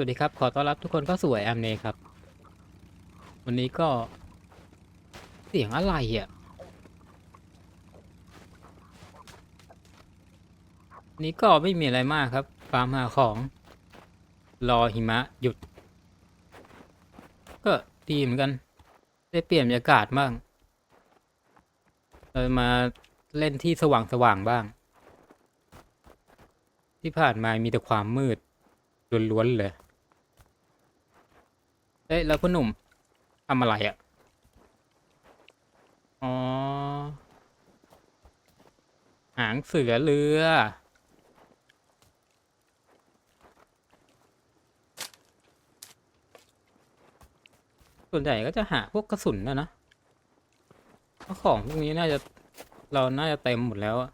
วัสดีครับ ขอต้อนรับทุกคนเข้าสู่ไอแอมเนครับ วันนี้ก็ เสียงอะไรอะนี้ก็ไม่มีอะไรมากครับฟาร์มหาของ รอหิมะหยุด ก็ดีเหมือนกัน ได้เปลี่ยนบรรยากาศบ้างเรามาเล่นที่สว่างสว่างบ้าง ที่ผ่านมามีแต่ความมืดล้วนๆเลย เอ้ยแล้วคุณหนุ่มทำอะไรอะ่ะ อ๋อ หางเสือเรือ ส่วนใหญ่ก็จะหาพวกกระสุนนะนะเพราะของพวกนี้น่าจะเราน่าจะเต็มหมดแล้วอะ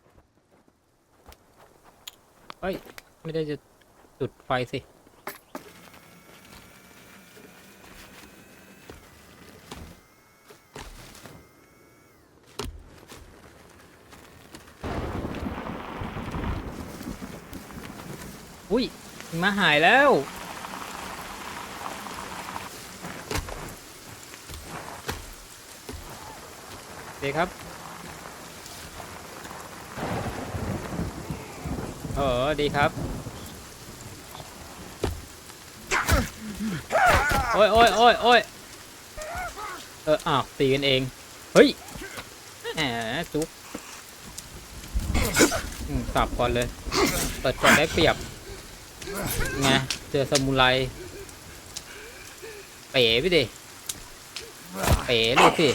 เฮ้ย ไม่ได้จะจุดไฟสิ อุ้ย มาหายแล้วโอเคครับ เออ ดีครับ โอ้ยโอ้ยโอ้ยโอ้ยเออ อ้าว ตีกันเอง เฮ้ย แหมจุกอืมสับก่อนเลย เปิดก่อนได้เปรียบ ไงเจอสมุไรเป๋ไปดิเป๋เลยสิ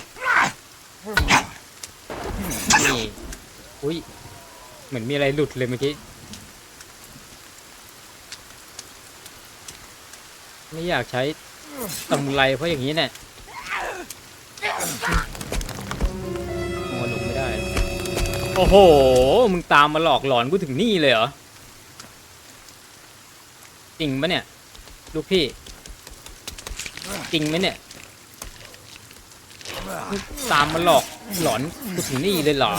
นี่อุ้ยเหมือนมีอะไรหลุดเลยเมื่อกี้ ไม่อยากใช้สมุไรเพราะอย่างนี้เนี่ยโอ้ลงไม่ได้ โอ้โห มึงตามมาหลอกหลอนกูถึงนี่เลยเหรอ จริงปะเนี่ย ลูกพี่ จริงไหมเนี่ยตามมาหลอกหลอนกูถึงนี่เลยเหรอ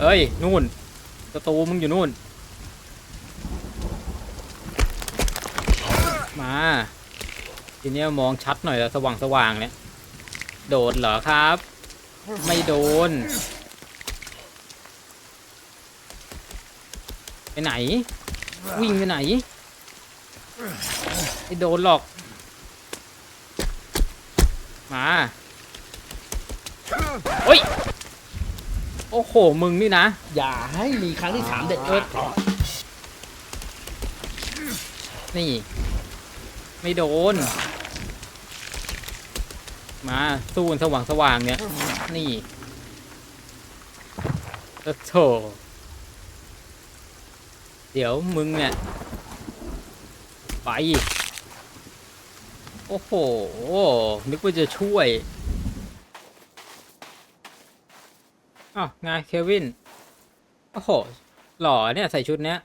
เอ้ย นู่นประตูมึงอยู่นู่น มา ทีนี้มองชัดหน่อยแล้วสว่างสว่างๆเนี่ย โดดเหรอครับ ไม่โดน ไปไหน วิ่งไปไหนไม่โดนหรอก มาโอ้ย โอ้โห มึงนี่นะ อย่าให้มีครั้งที่สามเด็ดเออนี่ ไม่โดน มาสู้กันสว่างสว่างๆเนี่ย นี่โอ้โถ เดี๋ยวมึงเนี่ย ไป โอ้โห นึกว่าจะช่วยอ๋อไงเควิน โอ้โห หล่อเนี่ยใส่ชุดเนี้ย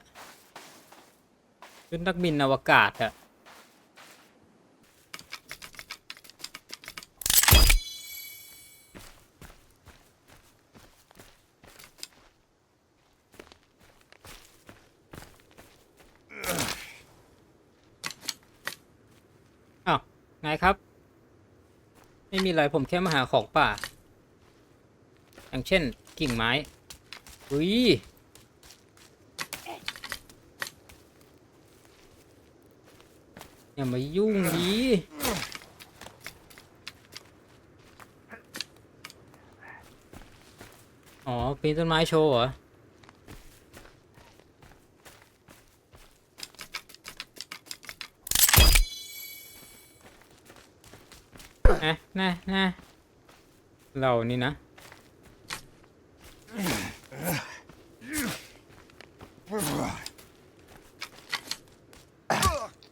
ชุดนักบินอวกาศอะอ้าว ไงครับ ไม่มีอะไรผมแค่มาหาของป่า อย่างเช่นกิ่งไม้อุ้ยอย่ามายุ่งดีอ๋อปีนต้นไม้โชว์เหรอ นะนะนะเรานี่นะ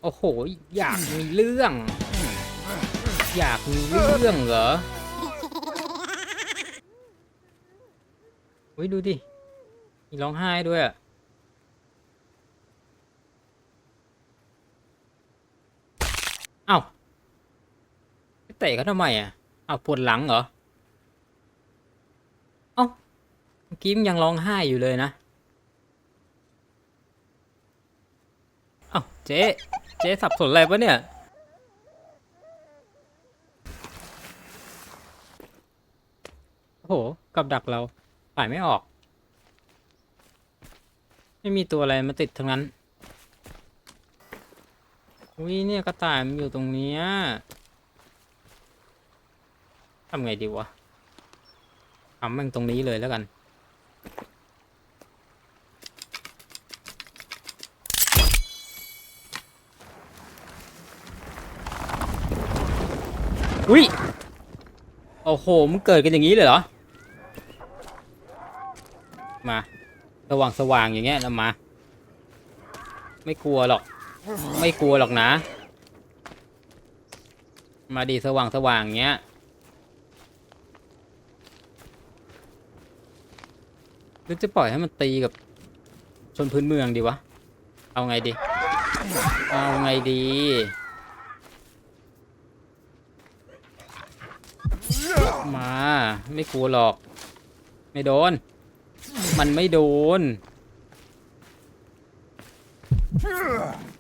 โอ้โห อยากมีเรื่อง อยากมีเรื่องเหรออุ้ยดูดิมีร้องไห้ด้วยอะเอ้าไป เตะเขาทำไมอะเอาปวดหลังเหรอ เอ้าเมื่อกี้มันยังร้องไห้อยู่เลยนะ เอ้าเจ๊เจ๊สับสนอะไรปะเนี่ย โอ้โห กับดักเราฝ่ายไม่ออก ไม่มีตัวอะไรมาติดทั้งนั้น อุ้ยเนี่ยกระต่ายมันอยู่ตรงนี้ ทำไงดีวะทำแมันตรงนี้เลยแล้วกัน อุ้ย โอ้โห มันเกิดกันอย่างนี้เลยเหรอ มา สว่างสว่างอย่างเงี้ยแล้วมา ไม่กลัวหรอก ไม่กลัวหรอกนะ มาดีสว่างสว่างเงี้ย หรือจะปล่อยให้มันตีกับชนพื้นเมืองดีวะ เอาไงดี เอาไงดี มา ไม่กลัวหรอก ไม่โดน มันไม่โดน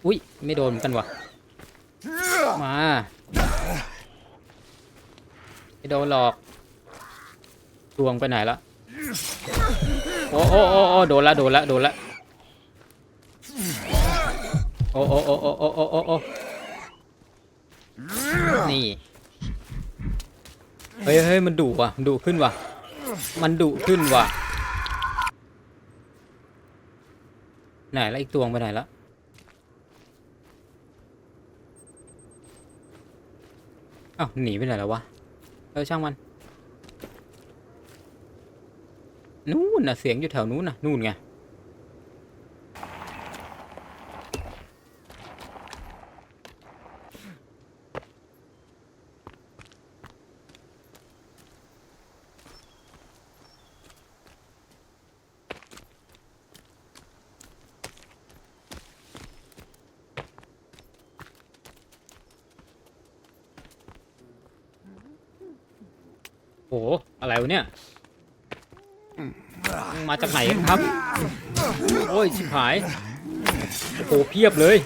อุ้ยไม่โดนเหมือนกันวะมา ไม่โดนหรอกดวงไปไหนละ โอ้โอ้โอ้โอ้โดนละโดนละโดนละโอ้โอ้โอ้โอ้โอ้โอ้โอ้นี่เฮ้ยเฮ้ยมันดุว่ะดุขึ้นว่ะ มันดุขึ้นว่ะ ไหนละอีกตัวงไปไหนละอ้าวหนีไปไหนแล้ววะเออช่างมัน นู่นน่ะเสียงอยู่แถวนู้นน่ะนู่นไงโหอะไรวะเนี่ย มาจากไหนครับ โอ้ยชิบหาย โอ้โหเพียบเลย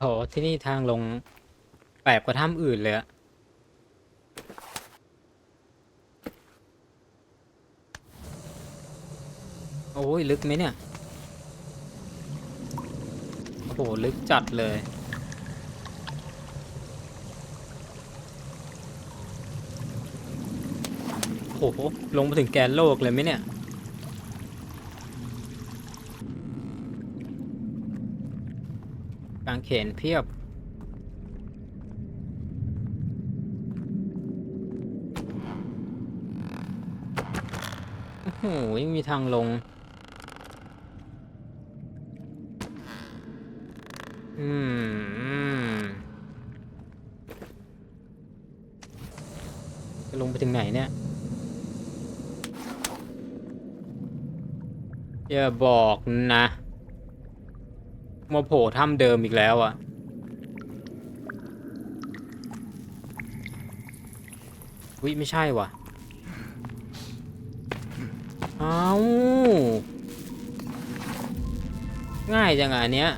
โห ที่นี่ทางลงแปลกกว่าถ้ำอื่นเลยอะโอ้ยลึกไหมเนี่ย โอ้โห ลึกจัดเลย โอ้โห ลงมาถึงแกนโลกเลยไหมเนี่ยกางเขนเพียบ โอ้หยังมีทางลง อืม จะลงไปถึงไหนเนี่ย อย่าบอกนะมาโผล่ถ้ำเดิมอีกแล้วอะ่ะวิไม่ใช่ว่ะ เอาง่ายจังอะอันเนี้ย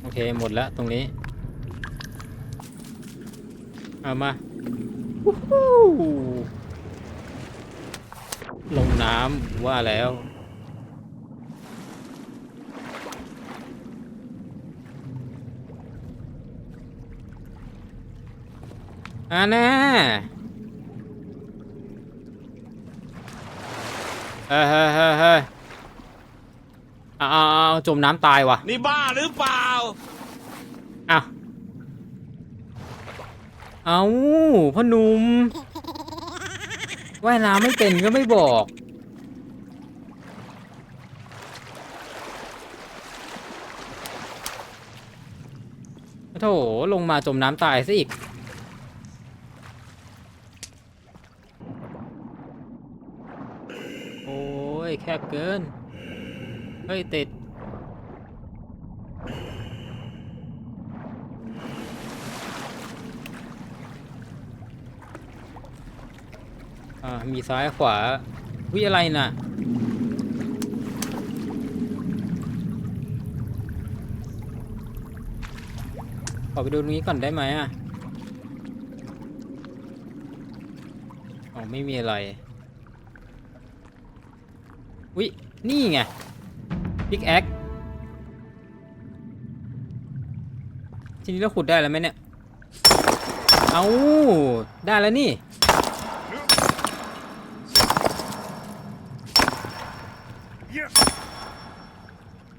โอเค หมดแล้วตรงนี้ เอามาลงน้ำว่าแล้ว อ่าแน่เฮ้ยเฮ้ยเฮ้ยเฮ้ยเอาเอาเอาจมน้ำตายว่ะนี่บ้าหรือเปล่าอ้าวเอาพ่อหนุ่มว่ายน้ำไม่เป็นก็ไม่บอกอโถลงมาจมน้ำตายซะอีก โอ้ย แคบเกิน เฮ้ย ติด อ่า มีซ้ายขวา วิอะไรน่ะ ขอไปดูตรงนี้ก่อนได้ไหมอะ อ๋อ ไม่มีอะไร วินี่ไงพิกแอคทีนี้เราขุดได้แล้วไหมเนี่ย เอาได้แล้วนี่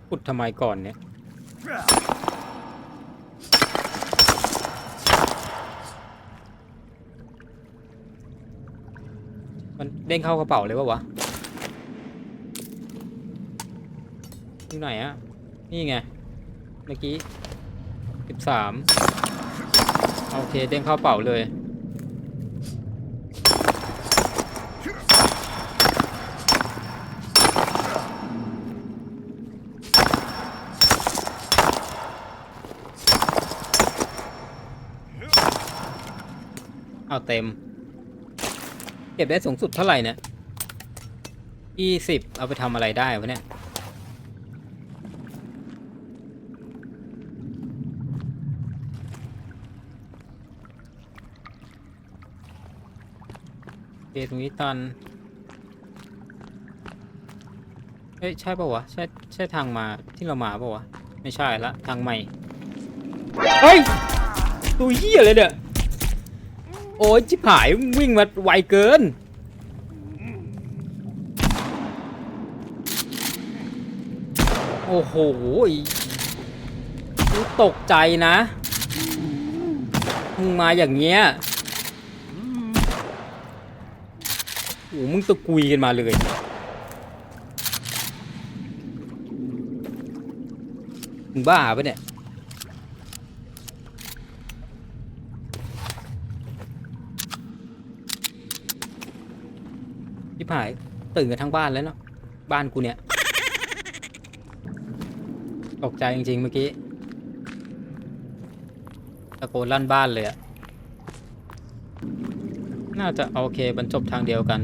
ขุดทำไมก่อนเนี่ย มันเด้งเข้ากระเป๋าเลยปะวะ อยู่ไหนอะนี่ไง เมื่อกี้สิบสามโอเค เด้งเข้าเป๋าเลย เอาเต็ม เก็บได้สูงสุดเท่าไหร่เนี่ยยี่สิบเอาไปทำอะไรได้วะเนี่ย เอตรงนี้ตัน เอ้ยใช่ป่าวะ ใช่ใช่ทางมาที่เรามาป่าวะ ไม่ใช่ละทางใหม่ เฮ้ย ตัวเหี้ยเลยเนี่ยโอ้ยจิบหายวิ่งมาไวเกิน โอ้โหตกใจนะ มึงมาอย่างเงี้ย โอ้มึงตะกุยกันมาเลย มึงบ้าปะเนี่ยพี่ผายตื่นกันทั้งบ้านแล้วเนาะ บ้านกูเนี่ย ตกใจจริง ๆ เมื่อกี้ ตะโกนลั่นบ้านเลยอะน่าจะโอเคบรรจบทางเดียวกัน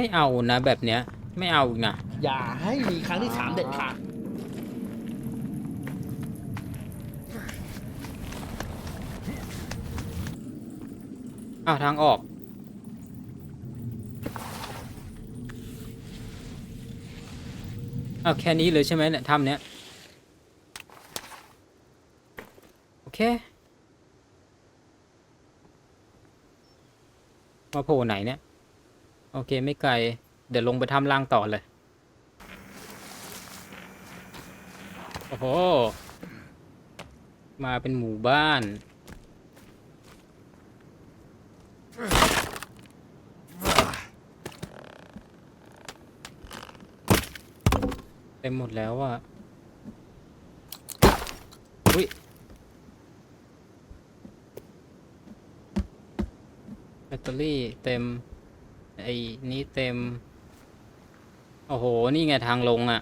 ไม่เอานะ แบบเนี้ย ไม่เอาอีกนะ อย่าให้มีครั้งที่สามเด็ดขาดอ้าว ทางออก อ้าว แค่นี้เลยใช่ไหมเนี่ยถ้ำเนี้ย โอเค มาโผล่ไหนเนี่ย โอเคไม่ไกล เดี๋ยวลงไปถ้ำล่างต่อเลย โอ้โห มาเป็นหมู่บ้าน เต็มหมดแล้วอะอุ้ยแบตเตอรี่เต็ม ไอ้นี้เต็ม โอ้โห นี่ไงทางลงอะ่ะ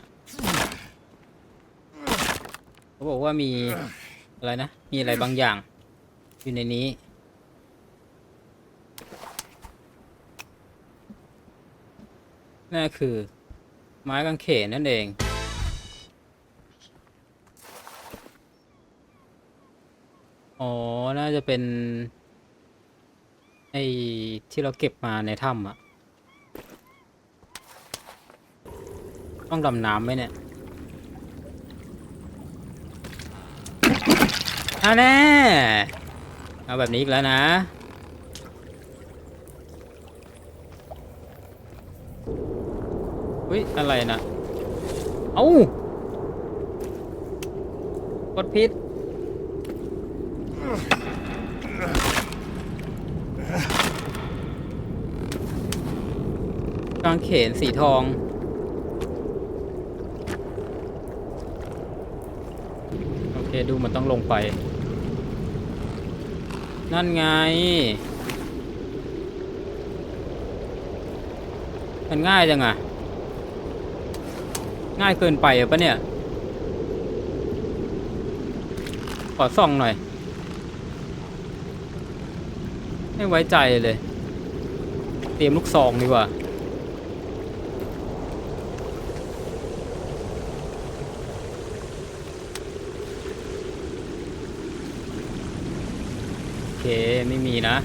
เขาบอกว่ามีอะไรนะ มีอะไรบางอย่าง อยู่ในนี้ นั่นคือ ไม้กางเขนนั่นเองอ๋อ น่าจะเป็น ไอ้ ที่เราเก็บมาในถ้ำอะ ต้องดำน้ำไหมเนี่ยอะแน่ เอาแบบนี้อีกแล้วนะเฮ้ย อะไรนะเอ้ากดพิษกางเขนสีทอง โอ เคดูมันต้องลงไป นั่นไง มันง่ายจังอะง่ายเกินไปอปะเนี่ย ขอส่องหน่อย ไม่ไว้ใจเลย เตรียมลูกซองดีกว่า เคไม่มีนะ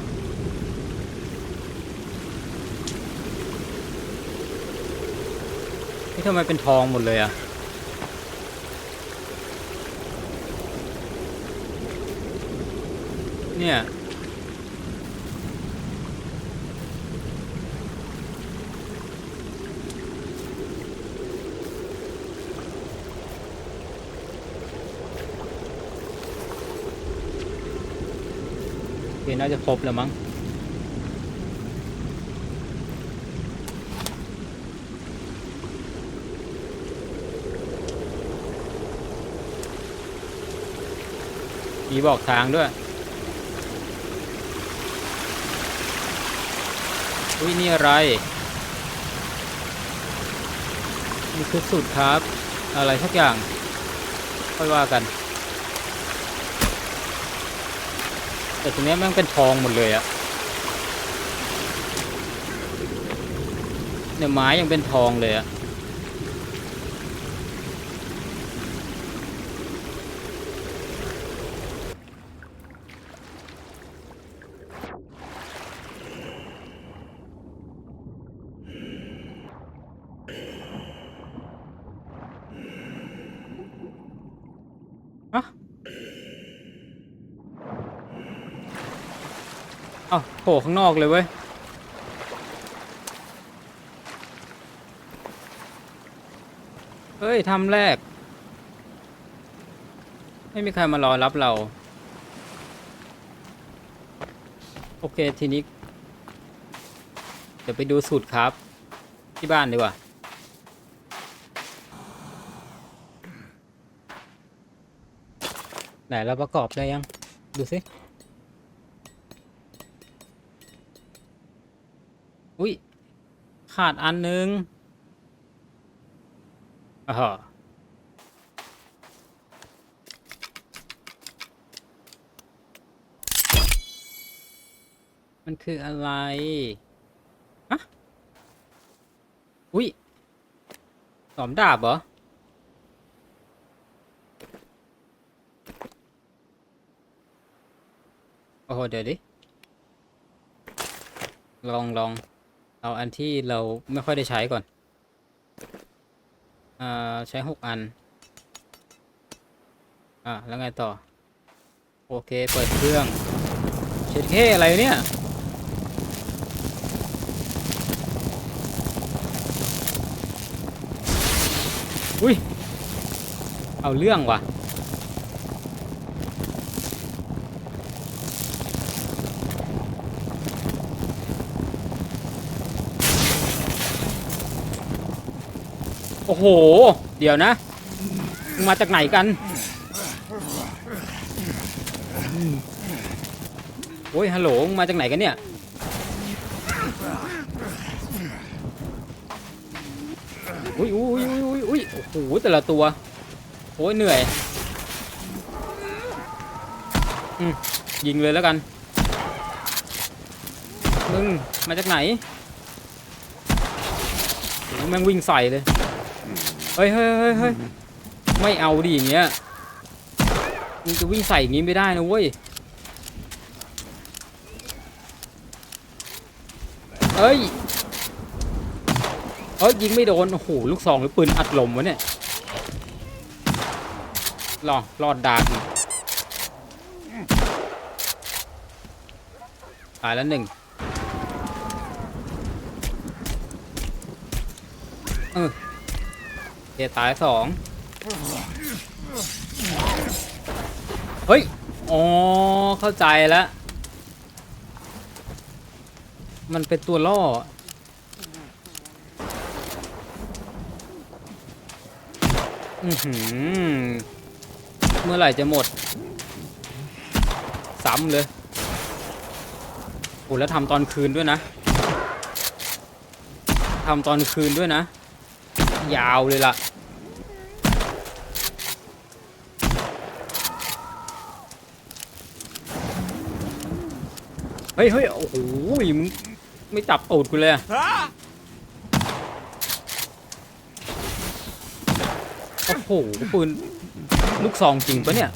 นี่ทำไมเป็นทองหมดเลยอะเนี่ย น่าจะครบแล้วมั้งมีบอกทางด้วย อุ้ยนี่อะไร นี่คือสุดครับ อะไรสักอย่าง ค่อยว่ากัน แต่ตรงนี้ม่งเป็นทองหมดเลยอะเนี่ยไม้ยังเป็นทองเลยอะอะ อ้าโผล่ข้างนอกเลยเว้ย เฮ้ยทำแรก ไม่มีใครมารอรับเรา โอเคทีนี้ เดี๋ยวไปดูสูตรครับ ที่บ้านดีกว่าไหนเราประกอบได้ยัง ดูสิ อุ้ย ขาดอันนึงอ่าฮะมันคืออะไรอะอุ้ยสอมดาบเหรอ โอ้โห เดี๋ยวดิ ลองลอง เอาอันที่เราไม่ค่อยได้ใช้ก่อน อ่า ใช้หกอัน อ่าแล้วไงต่อ โอเค เปิดเครื่อง เช็ดเท่อะไรเนี่ย อุ้ย เอาเรื่องว่ะ อ้โห เดี๋ยวนะมาจากไหนกันโอ้ยฮัลโหลมาจากไหนกันเนี่ยอุ้ยอุ้ยอุ้ยอุ้ยอุ้ยโอ้โหแต่ละตัวโอ้ยเหนื่อยอืมยิงเลยแล้วกันมึงมาจากไหนแม่งวิ่งใส่เลย ฮ้ยเฮ้ยเฮ้ยเฮ้ยไม่เอาดิอย่างเงี้ยมึงจะวิ่งใส่อย่างงี้ไม่ได้นะเว้ยเอ้ยเอ้ยยิงไม่โดน โอ้โห ลูกซองหรือปืนอัดลมวะเนี่ยรอรอดดากอีกตายแล้วหนึ่ง เดี๋ยตายสองเฮ้ย อ๋อ เข้าใจแล้ว มันเป็นตัวล่อ อือหือ เมื่อไหร่จะหมด ซ้ำเลยโอ้แล้วทำตอนคืนด้วยนะ ทำตอนคืนด้วยนะ ยาวเลยล่ะ ฮ้ยเฮ้ยโอ้โหมึงไม่จับตูดกูเลยอะโอ้โหปืนลูกซองจริงปะเนี่ย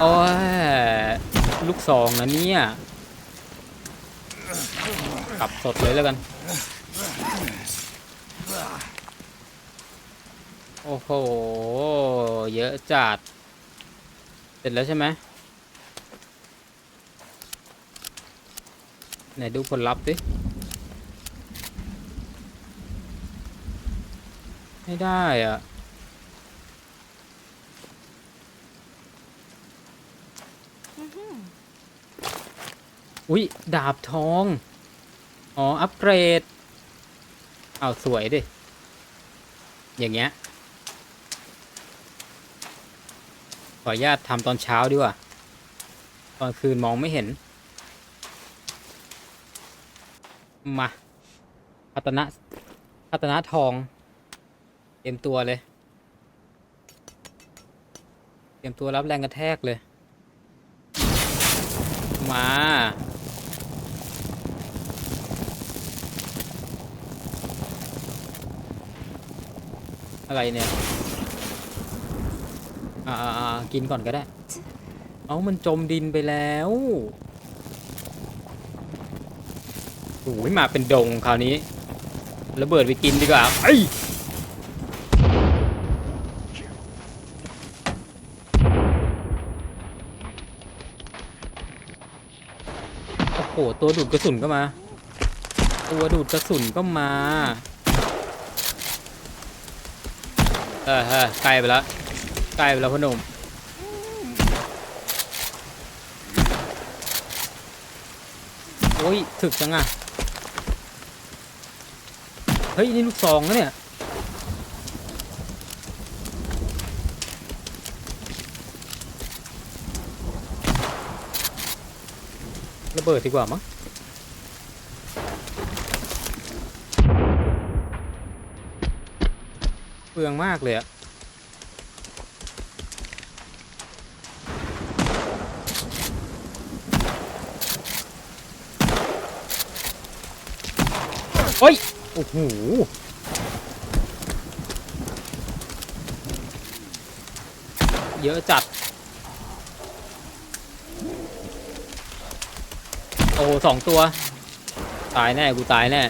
โอ้ยลูกซองนะเนี่ย กลับสดเลยแล้วกัน โอ้โห เยอะจัด เสร็จแล้วใช่ไหมไหนดูผลลัพธ์ดิ ไม่ได้อะ อุ๊ย ดาบทอง อ๋อ อัปเกรด เอาวสวยดิ อย่างเงี้ย ข ออนุญาตทำตอนเช้าดีกว่า ตอนคืนมองไม่เห็น มาพัตนะพัตนะทอง เตรียมตัวเลย เตรียมตัวรับแรงกระแทกเลย มาอะไรเนี่ย อ่าอ่าอ่ากินก่อนก็ได้ เอามันจมดินไปแล้วโอ้ยมาเป็นดงคราวนี้ระเบิดไปกินดีกว่าไอ้ยโอ้โหตัวดูดกระสุนก็มา ตัวดูดกระสุนก็มา เออเออใกล้ไปแล้ว ใกล้ไปแล้วพอหนุ่มโอ้ยถึกจังอะเฮ้ย นี่ลูกซองนะเนี่ย ระเบิดดีกว่ามั้งเปลืองมากเลยอะ เฮ้ย โอ้โห เยอะจัด โอ้สองตัว ตายแน่ กูตายแน่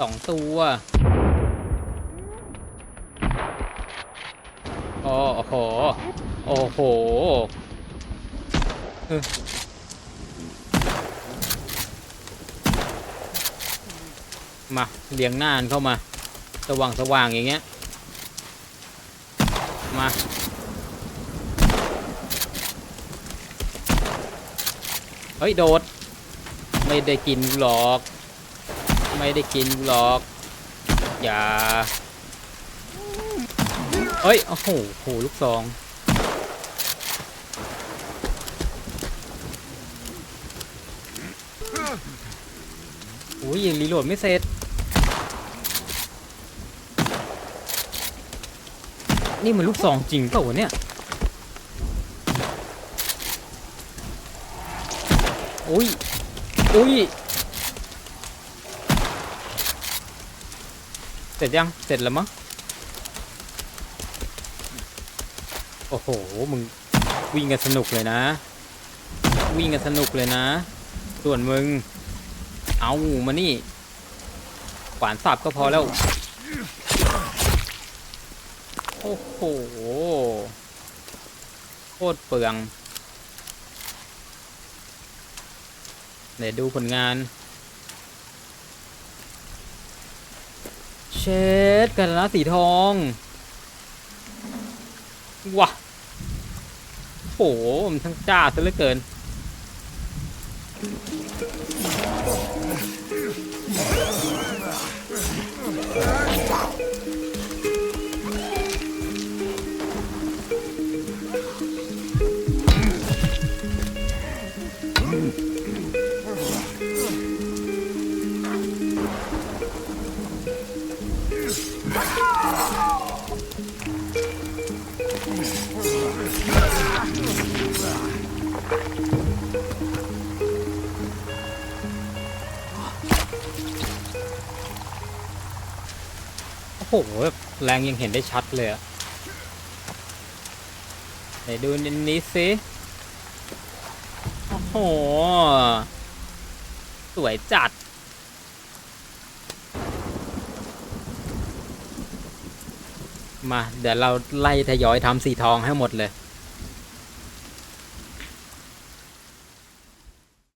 สองตัวโอ้โห โอ้โห มาเลี้ยงหน้านเข้ามา สว่างสว่างอย่างเงี้ย มา เฮ้ย โดด ไม่ได้กินกูหรอก ไม่ได้กินกูหรอก อย่า เฮ้ย โอ้โห โห ลูกซอง อุ้ยยังรีโหลดไม่เสร็จนี่มันลูกซองจริงเปล่าวะเนี่ย อุ้ย อุ้ย เสร็จยัง เสร็จแล้วมั้ง โอ้โห มึงวิ่งกันสนุกเลยนะ วิ่งกันสนุกเลยนะ ส่วนมึง เอามานี่ขวานสับก็พอแล้ว โอ้โห โคตรเปลือง เดี๋ยวดูผลงาน เชดกันนะสีทองว้าโหมันทั้งจ้าซะเหลือเกิน โหแบบแรงยังเห็นได้ชัดเลยอะไหนดูนิดนี้สิ โอ้โห สวยจัด มา เดี๋ยวเราไล่ทยอยทำสีทองให้หมดเลย